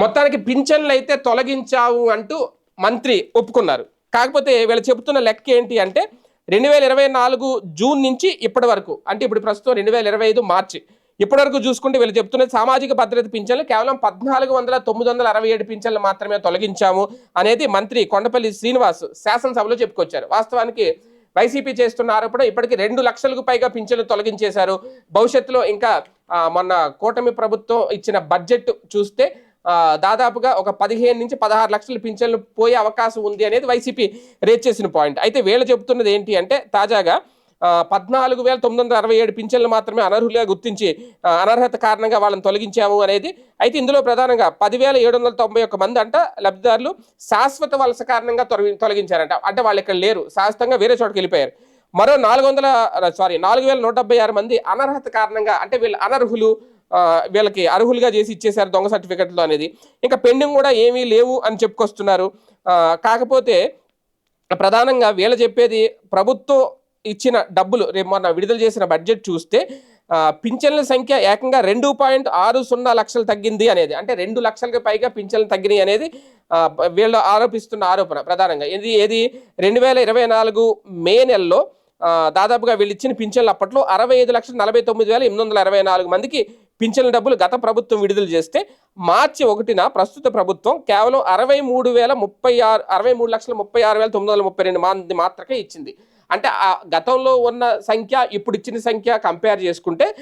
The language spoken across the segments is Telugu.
మొత్తానికి పింఛన్లు అయితే తొలగించావు అంటూ మంత్రి ఒప్పుకున్నారు. కాకపోతే వీళ్ళు చెబుతున్న లెక్క ఏంటి అంటే రెండు వేల ఇరవై నాలుగు జూన్ నుంచి ఇప్పటి వరకు అంటే ఇప్పుడు ప్రస్తుతం రెండు వేల ఇరవై ఐదు మార్చి ఇప్పటి వరకు చూసుకుంటే వీళ్ళు చెప్తున్నది సామాజిక భద్రత పింఛన్లు కేవలం పద్నాలుగు వందల తొమ్మిది వందల అరవై ఏడు పింఛన్లు మాత్రమే తొలగించాము అనేది మంత్రి కొండపల్లి శ్రీనివాస్ శాసనసభలో చెప్పుకొచ్చారు. వాస్తవానికి వైసీపీ చేస్తున్న ఆరోపణ ఇప్పటికీ రెండు లక్షలకు పైగా పింఛన్లు తొలగించేశారు. భవిష్యత్తులో ఇంకా మొన్న కూటమి ప్రభుత్వం ఇచ్చిన బడ్జెట్ చూస్తే దాదాపుగా ఒక పదిహేను నుంచి పదహారు లక్షల పింఛన్లు పోయే అవకాశం ఉంది అనేది వైసీపీ రేట్ చేసిన పాయింట్. అయితే వీళ్ళు చెబుతున్నది ఏంటి అంటే తాజాగా పద్నాలుగు వేల తొమ్మిది వందల అరవై ఏడు పింఛన్లు మాత్రమే అనర్హులుగా గుర్తించి అనర్హత కారణంగా వాళ్ళని తొలగించాము అనేది. అయితే ఇందులో ప్రధానంగా పదివేల ఏడు వందల తొంభై ఒక్క మంది అంట లబ్ధిదారులు శాశ్వత వలస కారణంగా తొలగి తొలగించారంట. అంటే వాళ్ళు ఇక్కడ లేరు. శాశ్వతంగా వేరే చోటుకి వెళ్ళిపోయారు. మరో నాలుగు వందల సారీ నాలుగు వేల నూట డెబ్బై ఆరు మంది అనర్హత కారణంగా అంటే వీళ్ళు అనర్హులు వీళ్ళకి అర్హులుగా చేసి ఇచ్చేశారు దొంగ సర్టిఫికెట్లు అనేది. ఇంకా పెండింగ్ కూడా ఏమీ లేవు అని చెప్పుకొస్తున్నారు. కాకపోతే ప్రధానంగా వీళ్ళు చెప్పేది ప్రభుత్వం ఇచ్చిన డబ్బులు రేపు మొన్న విడుదల చేసిన బడ్జెట్ చూస్తే పింఛన్ల సంఖ్య ఏకంగా రెండు పాయింట్ ఆరు సున్నా లక్షలు తగ్గింది అనేది. అంటే రెండు లక్షలకు పైగా పింఛన్లు తగ్గినాయి అనేది వీళ్ళు ఆరోపిస్తున్న ఆరోపణ ప్రధానంగా. ఇది ఏది? రెండు వేల ఇరవై నాలుగు మే నెలలో దాదాపుగా వీళ్ళు ఇచ్చిన పింఛన్లు అప్పట్లో అరవై ఐదు లక్షల నలభై తొమ్మిది వేల ఎనిమిది వందల అరవై నాలుగు మందికి పింఛన్ల డబ్బులు గత ప్రభుత్వం విడుదల చేస్తే మార్చి ఒకటిన ప్రస్తుత ప్రభుత్వం కేవలం అరవై మూడు వేల ముప్పై ఆరు అరవై మూడు లక్షల ముప్పై ఆరు వేల తొమ్మిది వందల ముప్పై రెండు మంది మాత్రమే ఇచ్చింది. అంటే ఆ గతంలో ఉన్న సంఖ్య ఇప్పుడు ఇచ్చిన సంఖ్య కంపేర్ చేసుకుంటే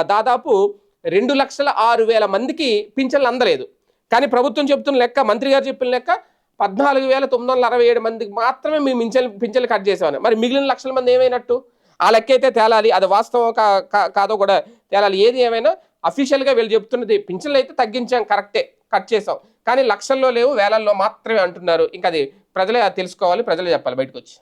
దాదాపు రెండు లక్షల ఆరు వేల మందికి పింఛన్లు అందలేదు. కానీ ప్రభుత్వం చెప్తున్న లెక్క మంత్రి గారు చెప్పిన లెక్క పద్నాలుగు వేల తొమ్మిది వందల అరవై ఏడు మందికి మాత్రమే మేము పింఛన్లు పింఛన్లు కట్ చేసామని. మరి మిగిలిన లక్షల మంది ఏమైనట్టు? ఆ లెక్క అయితే తేలాలి. అది వాస్తవం కా- కాదో కూడా తేలాలి. ఏది ఏమైనా అఫీషియల్గా వీళ్ళు చెప్తున్నది పింఛన్లు అయితే తగ్గించాం కరెక్టే కట్ చేసాం కానీ లక్షల్లో లేవు వేలల్లో మాత్రమే అంటున్నారు. ఇంకా అది ప్రజలే తెలుసుకోవాలి ప్రజలే చెప్పాలి బయటకు వచ్చి